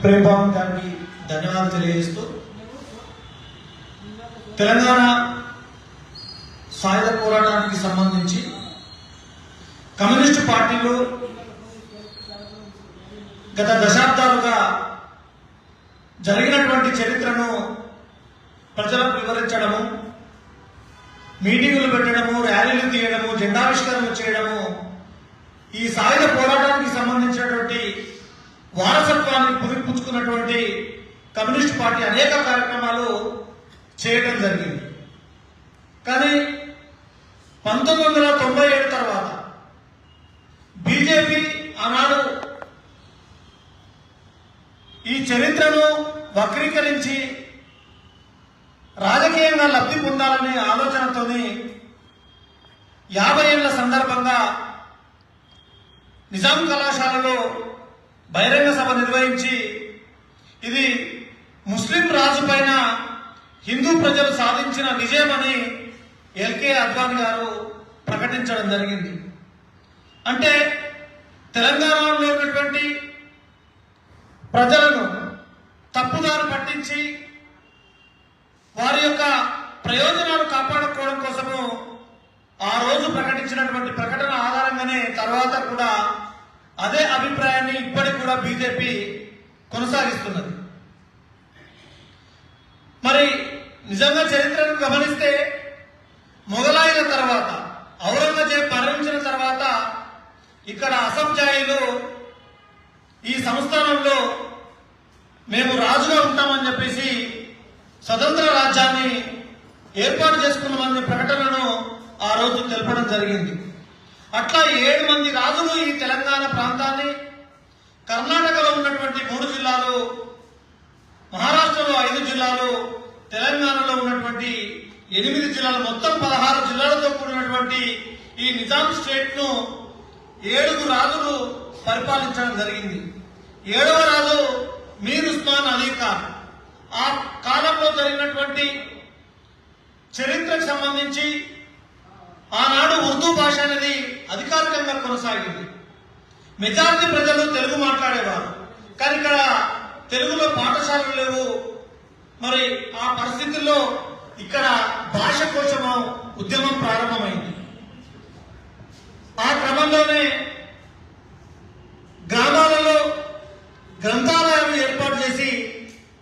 ప్రేమభావం గారికి ధన్యవాదాలు తెలియజేస్తూ తెలంగాణ సాయుధ పోరాటానికి సంబంధించి కమ్యూనిస్టు పార్టీలు గత దశాబ్దాలుగా జరిగినటువంటి చరిత్రను ప్రజలకు వివరించడము మీటింగులు పెట్టడము ర్యాలీలు తీయడము జెండావిష్కరణ చేయడము ఈ సాయుధ పోరాటానికి సంబంధించినటువంటి వారసత్వాన్ని పురిపుచ్చుకున్నటువంటి కమ్యూనిస్ట్ పార్టీ అనేక కార్యక్రమాలు చేయడం జరిగింది. కానీ పంతొమ్మిది వందల తొంభై ఏడు తర్వాత బీజేపీ ఆనాడు ఈ చరిత్రను వక్రీకరించి రాజకీయంగా లబ్ధి పొందాలనే ఆలోచనతోని యాభై ఏళ్ళ సందర్భంగా నిజాం కళాశాలలో బహిరంగ సభ నిర్వహించి ఇది ముస్లిం రాజు పైన హిందూ ప్రజలు సాధించిన విజయమని ఎల్కే అద్వాని గారు ప్రకటించడం జరిగింది. అంటే తెలంగాణలో ఉన్నటువంటి ప్రజలను తప్పుదారు పట్టించి వారి యొక్క ప్రయోజనాలు కాపాడుకోవడం కోసము ఆ రోజు ప్రకటించినటువంటి ప్రకటన ఆధారంగానే తర్వాత కూడా అదే అభిప్రాయాన్ని ఇప్పటికి కూడా బీజేపీ కొనసాగిస్తున్నది. మరి నిజంగా చరిత్రను గమనిస్తే మొఘలాయుల తర్వాత ఔరంగజేబ్ మరణించిన తర్వాత ఇక్కడ అసంజాయిలు ఈ సంస్థానంలో మేము రాజుగా ఉంటామని చెప్పేసి స్వతంత్ర రాజ్యాన్ని ఏర్పాటు చేసుకున్నామనే ప్రకటనను ఆ రోజు తెలపడం జరిగింది. అట్లా ఏడు మంది రాజులు ఈ తెలంగాణ ప్రాంతాన్ని కర్ణాటకలో ఉన్నటువంటి మూడు జిల్లాలు మహారాష్ట్రలో ఐదు జిల్లాలు తెలంగాణలో ఉన్నటువంటి ఎనిమిది జిల్లాలు మొత్తం పదహారు జిల్లాలతో కూడినటువంటి ఈ నిజాం స్టేట్ను ఏడుగు రాజులు పరిపాలించడం జరిగింది. ఏడవ రాజు మీర్ ఉస్మాన్ అలీ ఖాన్. ఆ కాలంలో జరిగినటువంటి చరిత్రకు సంబంధించి ఆనాడు ఉర్దూ భాష అనేది అధికారికంగా కొనసాగింది. మెజారిటీ ప్రజలు తెలుగు మాట్లాడేవారు. కానీ ఇక్కడ తెలుగులో పాఠశాలలు లేవు. మరి ఆ పరిస్థితుల్లో ఇక్కడ భాష కోసం ఉద్యమం ప్రారంభమైంది. ఆ క్రమంలోనే గ్రామాలలో గ్రంథాలయాలు ఏర్పాటు చేసి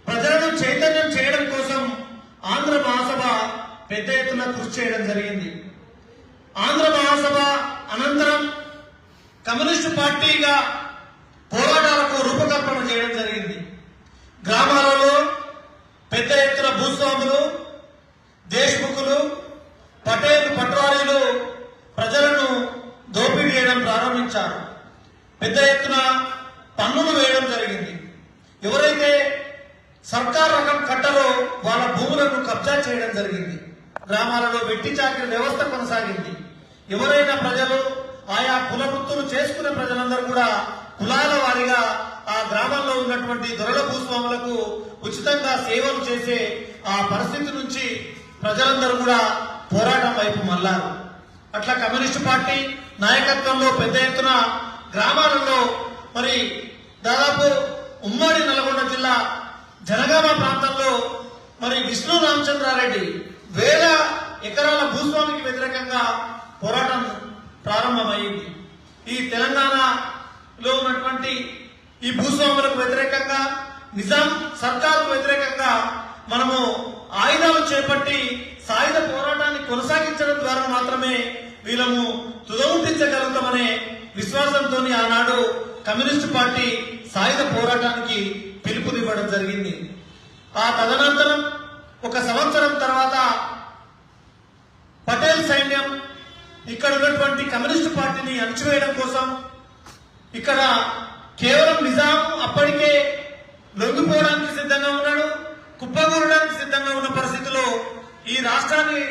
ప్రజలను చైతన్యం చేయడం కోసం ఆంధ్ర మహాసభ పెద్ద ఎత్తున కృషి చేయడం జరిగింది. ఆంధ్ర మహాసభ అనంతరం కమ్యూనిస్టు పార్టీగా పోరాటాలకు రూపకల్పన చేయడం జరిగింది. గ్రామాలలో పెద్ద ఎత్తున భూస్వాములు దేశ్ముఖులు పటేల్ పట్వారీలు ప్రజలను దోపిడీ చేయడం ప్రారంభించారు. పెద్ద ఎత్తున పన్నులు వేయడం జరిగింది. ఎవరైతే సర్కార్ రకం కట్టలో వాళ్ళ భూములను కబ్జా చేయడం జరిగింది. గ్రామాలలో వెట్టి చాకరి వ్యవస్థ కొనసాగింది. ఎవరైనా ప్రజలు ఆయా కుల వృత్తులు చేసుకునే ప్రజలందరూ కూడా కులాల వారిగా ఆ గ్రామంలో ఉన్నటువంటి దొరల భూస్వాములకు ఉచితంగా సేవలు చేసే ఆ పరిస్థితి నుంచి ప్రజలందరూ కూడా పోరాటం వైపు మళ్ళారు. అట్లా కమ్యూనిస్టు పార్టీ నాయకత్వంలో పెద్ద ఎత్తున గ్రామాలలో మరి దాదాపు ఉమ్మడి నల్గొండ జిల్లా జనగామ ప్రాంతంలో మరి విష్ణు రామచంద్రారెడ్డి వేల ఎకరాల భూస్వామికి వ్యతిరేకంగా పోరాటం ప్రారంభమైంది. ఈ తెలంగాణలో ఉన్నటువంటి ఈ భూస్వాములకు వ్యతిరేకంగా నిజాం సర్కారుకు వ్యతిరేకంగా మనము ఆయుధాలు చేపట్టి సాయుధ పోరాటాన్ని కొనసాగించడం ద్వారా మాత్రమే వీళ్ళము తుదముట్టించగలుగుతామనే విశ్వాసంతో ఆనాడు కమ్యూనిస్టు పార్టీ సాయుధ పోరాటానికి పిలుపునివ్వడం జరిగింది. ఆ తదనంతరం ఒక సంవత్సరం తర్వాత పటేల్ సైన్యం ఇక్కడ ఉన్నటువంటి కమ్యూనిస్టు పార్టీని అణచివేయడం కోసం ఇక్కడ కేవలం నిజాం అప్పటికే లొంగిపోవడానికి సిద్ధంగా ఉన్నాడు కుప్పగూరడానికి సిద్ధంగా ఉన్న పరిస్థితిలో ఈ రాష్ట్రాన్ని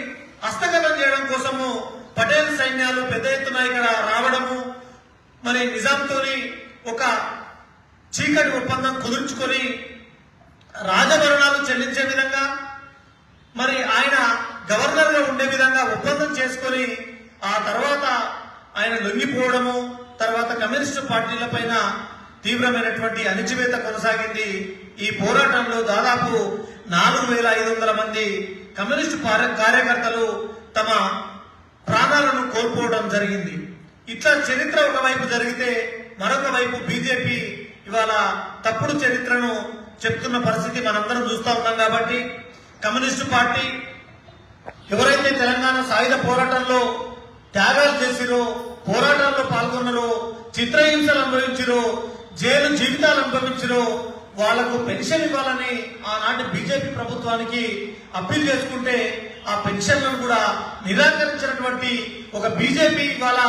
హస్తగతం చేయడం కోసము పటేల్ సైన్యాలు పెద్ద ఎత్తున ఇక్కడ రావడము మరి నిజాంతోని ఒక చీకటి ఒప్పందం కుదుర్చుకొని రాజభరణాలు చెల్లించే విధంగా మరి ఆయన గవర్నర్గా ఉండే విధంగా ఒప్పందం చేసుకొని ఆ తర్వాత ఆయన లొంగిపోవడము తర్వాత కమ్యూనిస్టు పార్టీల పైన తీవ్రమైనటువంటి అణిచివేత కొనసాగింది. ఈ పోరాటంలో దాదాపు నాలుగు వేల ఐదు వందల మంది కమ్యూనిస్టు కార్యకర్తలు తమ ప్రాణాలను కోల్పోవడం జరిగింది. ఇట్లా చరిత్ర ఒకవైపు జరిగితే మరొక వైపు బీజేపీ ఇవాళ తప్పుడు చరిత్రను చెప్తున్న పరిస్థితి మనందరం చూస్తా ఉన్నాం కాబట్టి కమ్యూనిస్టు పార్టీ ఎవరైతే తెలంగాణ సాయుధ పోరాటంలో త్యాగాలు చేసిరో పోరాటాల్లో పాల్గొన్నారో చిత్రహింసలు అనుభవించిరో జైలు జీవితాలు అనుభవించిరో వాళ్ళకు పెన్షన్ ఇవ్వాలని ఆనాటి బీజేపీ ప్రభుత్వానికి అప్పీల్ చేసుకుంటే ఆ పెన్షన్లను కూడా నిరాకరించినటువంటి ఒక బీజేపీ ఇవాళ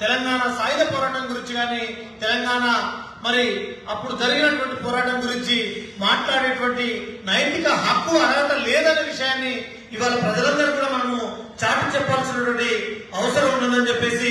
తెలంగాణ సాయుధ పోరాటం గురించి కానీ తెలంగాణ మరి అప్పుడు జరిగినటువంటి పోరాటం గురించి మాట్లాడేటువంటి నైతిక హక్కు అర్హత లేదనే విషయాన్ని ఇవాళ ప్రజలందరూ కూడా మనము చాటి చెప్పాల్సినటువంటి అవసరం ఉన్నదని చెప్పేసి